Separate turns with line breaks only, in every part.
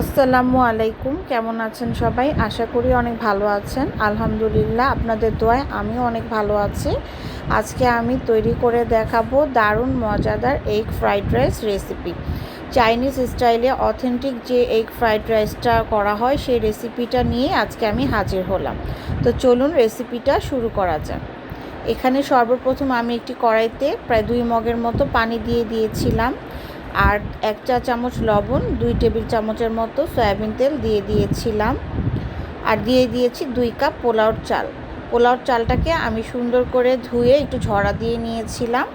আসসালামু আলাইকুম, কেমন আছেন সবাই? আশা করি অনেক ভালো আছেন। আলহামদুলিল্লাহ, আপনাদের দোয়ায় আমিও অনেক ভালো আছি। আজকে আমি তৈরি করে দেখাবো দারুণ মজাদার egg fried rice recipe Chinese স্টাইলে অথেন্টিক যে এগ ফ্রাইড রাইসটা করা হয়, সেই রেসিপিটা নিয়ে আজকে আমি হাজির হলাম। তো চলুন রেসিপিটা শুরু করা যাক। এখানে সর্বপ্রথম আমি একটি কড়াইতে প্রায় দুই মগের মতো পানি দিয়ে দিয়েছিলাম। আর এক চা চামচ লবণ, দুই টেবিল চামচের মতো সয়াবিন তেল দিয়ে দিয়েছিলাম। আর দিয়ে দিয়েছি দুই কাপ পোলাওর চাল। পোলাওর চালটাকে আমি সুন্দর করে ধুয়ে একটু ঝরা দিয়ে নিয়েছিলাম।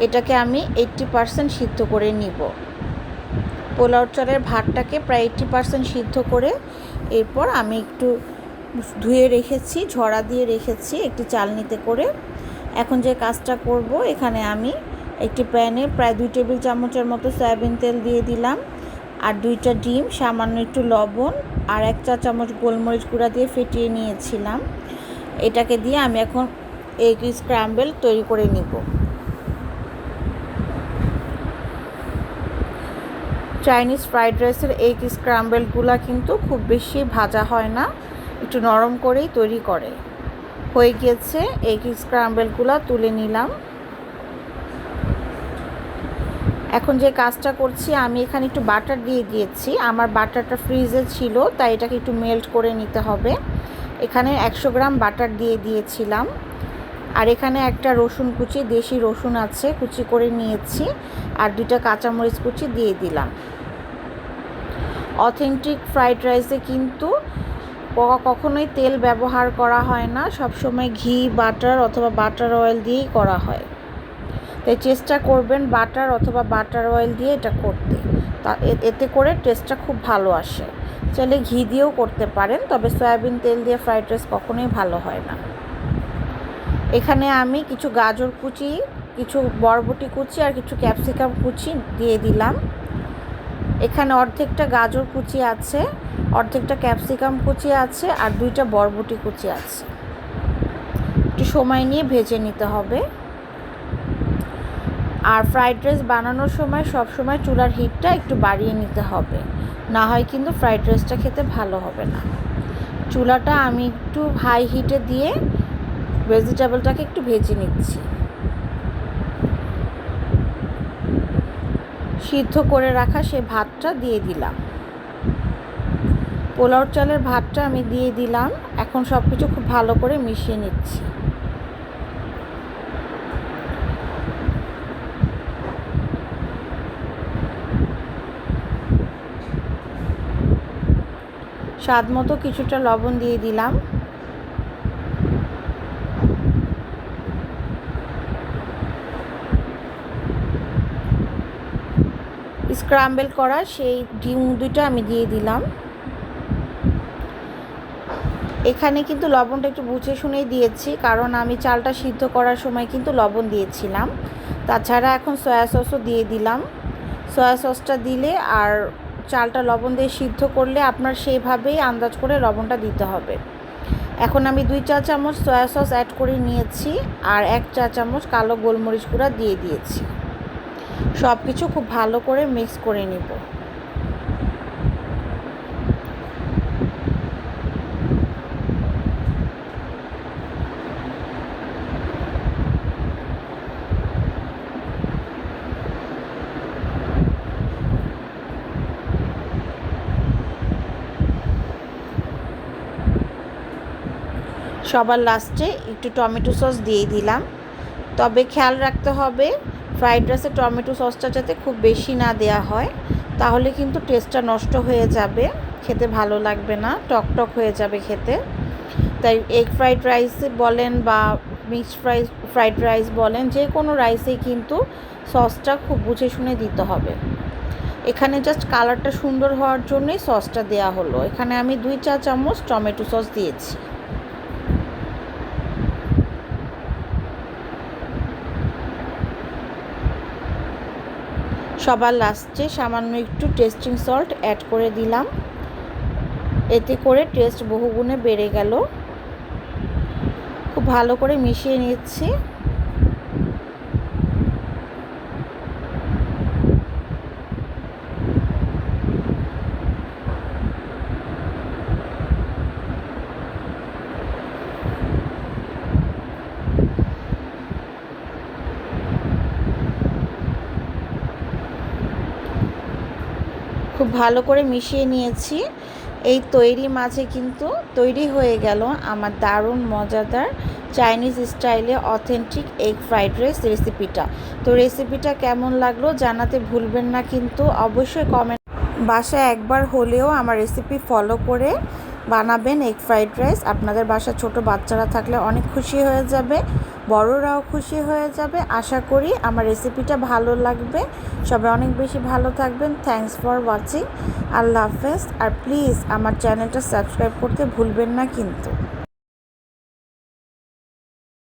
এটাকে আমি এইট্টি পারসেন্ট সিদ্ধ করে নিব। পোলাওর চালের ভাতটাকে প্রায় এইট্টি পারসেন্ট সিদ্ধ করে এরপর আমি একটু ধুয়ে রেখেছি, ঝরা দিয়ে রেখেছি একটি চালনিতে করে। এখন যে কাজটা করব, এখানে আমি একটি প্যানে প্রায় দুই টেবিল চামচের মতো সয়াবিন তেল দিয়ে দিলাম, আর দুইটা ডিম, সামান্য একটু লবণ, আর এক চা চামচ গোলমরিচ গুঁড়া দিয়ে ফেটিয়ে নিয়েছিলাম। এটাকে দিয়ে আমি এখন এগ স্ক্র্যাম্বেল তৈরি করে নিব। চাইনিজ ফ্রাইড রাইসের এগ স্ক্র্যাম্বেলগুলো কিন্তু খুব বেশি ভাজা হয় না, একটু নরম করেই তৈরি করে। হয়ে গিয়েছে এগ স্ক্র্যাম্বেলগুলো তুলে নিলাম। এখন যে কাজটা করছি, আমি এখানে একটু বাটার দিয়ে দিয়েছি। আমার বাটারটা ফ্রিজে ছিল, তাই এটাকে একটু মেল্ট করে নিতে হবে। এখানে একশো গ্রাম বাটার দিয়ে দিয়েছিলাম। আর এখানে একটা রসুন কুচি, দেশি রসুন আছে, কুচি করে নিয়েছি। আর দুইটা কাঁচামরিচ কুচি দিয়ে দিলাম। অথেন্টিক ফ্রাইড রাইসে কিন্তু কখনোই তেল ব্যবহার করা হয় না। সবসময় ঘি, বাটার অথবা বাটার অয়েল দিয়েই করা হয়। তাই চেষ্টা করবেন বাটার অথবা বাটার অয়েল দিয়ে এটা করতে। তা এতে করে টেস্টটা খুব ভালো আসে। চাইলে ঘি দিয়েও করতে পারেন, তবে সয়াবিন তেল দিয়ে ফ্রাইড রাইস কখনোই ভালো হয় না। এখানে আমি কিছু গাজর কুচি, কিছু বরবটি কুচি আর কিছু ক্যাপসিকাম কুচি দিয়ে দিলাম। এখানে অর্ধেকটা গাজর কুচি আছে, অর্ধেকটা ক্যাপসিকাম কুচি আছে আর দুইটা বরবটি কুচি আছে। একটু সময় নিয়ে ভেজে নিতে হবে। আর ফ্রাইড রাইস বানানোর সময় সব সময় চুলার হিটটা একটু বাড়িয়ে নিতে হবে। না হয় কিন্তু ফ্রাইড রাইসটা খেতে ভালো হবে না। চুলাটা আমি একটু হাই হিটে দিয়ে ভেজিটেবলটাকে একটু ভেজে নিচ্ছি। সিদ্ধ করে রাখা সে ভাতটা দিয়ে দিলাম। পোলাও চালের ভাতটা আমি দিয়ে দিলাম। এখন সব কিছু খুব ভালো করে মিশিয়ে নিচ্ছি। স্বাদ মতো কিছুটা লবণ দিয়ে দিলাম। স্ক্রাম্বেল করা সেই ডিম দুইটা আমি দিয়ে দিলাম। এখানে কিন্তু লবণটা একটু বুঝে শুনেই দিয়েছি, কারণ আমি চালটা সিদ্ধ করার সময় কিন্তু লবণ দিয়েছিলাম। তাছাড়া এখন সয়া সসও দিয়ে দিলাম। সয়া সসটা দিলে আর চালটা লবণ দিয়ে সিদ্ধ করলে আপনার সেইভাবেই আন্দাজ করে লবণটা দিতে হবে। এখন আমি দুই চা চামচ সয়া সস অ্যাড করে নিয়েছি আর এক চা চামচ কালো গোলমরিচ গুঁড়া দিয়ে দিয়েছি। সব কিছু খুব ভালো করে মিক্স করে নিব। সবার লাস্টে একটু টমেটো সস দিয়ে দিলাম। তবে খেয়াল রাখতে হবে ফ্রাইড রাইসে টমেটো সসটা যাতে খুব বেশি না দেয়া হয়, তাহলে কিন্তু টেস্টটা নষ্ট হয়ে যাবে, খেতে ভালো লাগবে না টক টক হয়ে যাবে খেতে। তাই এগ ফ্রাইড রাইস বলেন বা মিক্সড ফ্রাইস ফ্রাইড রাইস বলেন, যে কোনো রাইসেই কিন্তু সসটা খুব বুঝে শুনে দিতে হবে। এখানে জাস্ট কালারটা সুন্দর হওয়ার জন্যই সসটা দেয়া হলো। এখানে আমি দুই চা চামচ টমেটো সস দিয়েছি। সবার লাস্টে সামান্য একটু টেস্টিং সল্ট অ্যাড করে দিলাম। এতে করে টেস্ট বহুগুণে বেড়ে গেল। খুব ভালো করে মিশিয়ে নিচ্ছি। খুব ভালো করে মিশিয়ে নিয়েছি। এই তৈরি মাঝে কিন্তু তৈরি হয়ে গেল আমার দারুণ মজাদার চাইনিজ স্টাইলে অথেন্টিক এগ ফ্রাইড রাইস রেসিপিটা তো রেসিপিটা কেমন লাগল জানাতে ভুলবেন না কিন্তু অবশ্যই কমেন্ট বাসায় একবার হলেও আমার রেসিপি ফলো করে বানাবেন এগ ফ্রাইড রাইস আপনাদের বাসায় ছোট বাচ্চারা থাকলে অনেক খুশি হয়ে যাবে। বড়রাও খুশি হয়ে যাবে। আশা করি আমার রেসিপিটা ভালো লাগবে। সবাই অনেক বেশি ভালো থাকবেন। থ্যাংকস ফর ওয়াচিং আল্লাহ হাফেজ। আর প্লিজ আমার চ্যানেলটা সাবস্ক্রাইব করতে ভুলবেন না কিন্তু।